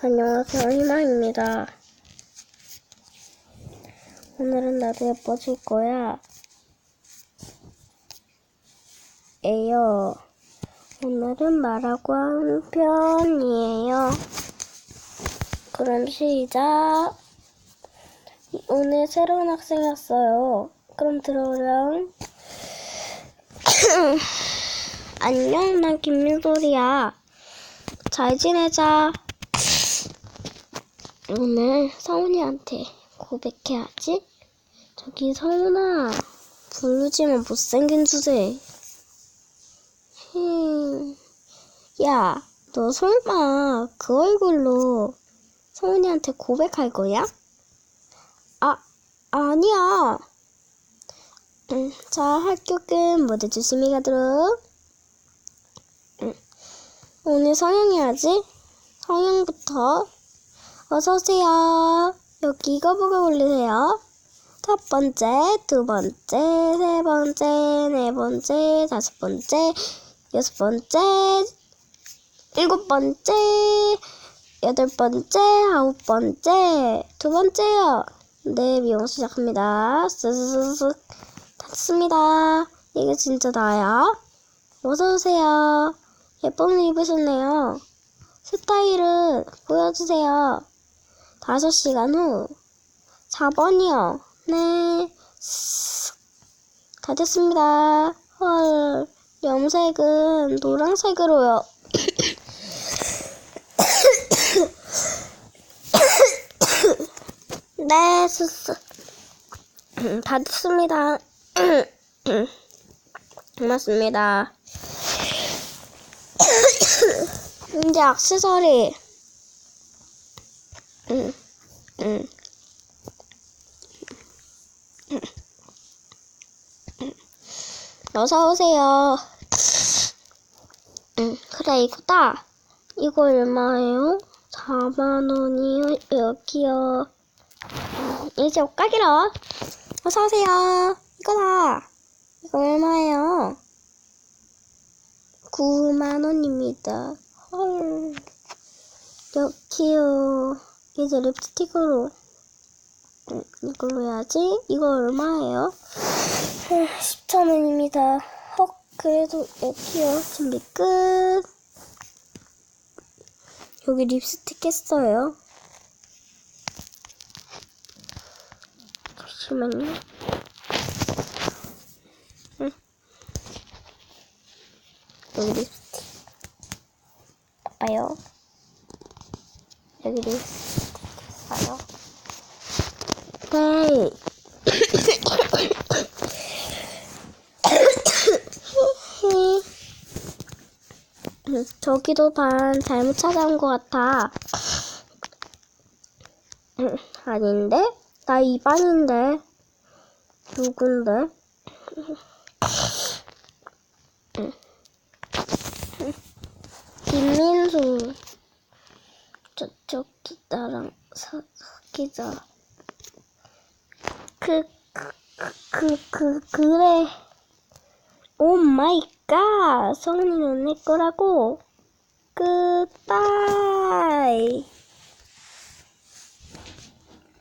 안녕하세요, 희망입니다. 오늘은 나도 예뻐질 거야. 에요. 오늘은 말하고 하는 편이에요. 그럼 시작. 오늘 새로운 학생이 왔어요. 그럼 들어오렴. 안녕, 난 김민솔이야. 잘 지내자. 오늘 성훈이한테 고백해야지. 저기 성훈아, 부르지만 못생긴 주제. 흠, 야, 너 설마 그 얼굴로 성훈이한테 고백할 거야? 아, 아니야. 응, 자, 학교 끝 모두 조심히 가도록. 응. 오늘 성형해야지. 성형부터. 어서오세요. 여기 이거 보고 올리세요. 첫 번째, 두 번째, 세 번째, 네 번째, 다섯 번째, 여섯 번째, 일곱 번째, 여덟 번째, 아홉 번째, 두 번째요. 네, 미용 시작합니다. 쓱쓱쓱. 닫습니다. 이게 진짜 나야? 어서오세요. 예쁜 옷 입으셨네요. 스타일은 보여주세요. 5시간 후. 4번이요. 네. 쓱. 다 됐습니다. 헐. 염색은 노란색으로요. 네, 스스. 다 됐습니다. 고맙습니다. 이제 액세서리. 어서 오세요. 응, 그래 이거다. 이거 얼마예요? 4만 원이요. 여기요. 응, 이제 옷 가기로. 어서 오세요. 이거다. 이거 얼마예요? 9만 원입니다. 헐. 여기요. 이제 립스틱으로. 음, 이걸로 해야지. 이거 얼마예요? 10천 원입니다. 헉, 그래도 여기요. 준비 끝. 여기 립스틱 했어요. 잠시만요. 응. 여기 립스틱. 봐요. 여기 립스틱 봐요. 네. 음, 저기도 반 잘못 찾아온 것 같아. 음, 아닌데? 나 2반인데. 누군데? 음. 음. 김민수. 저쪽이 나랑 사, 사귀자. 그, 그, 그, 그, 그래. 오 마이 갓. 성훈이는 내 거라고. 굿바이.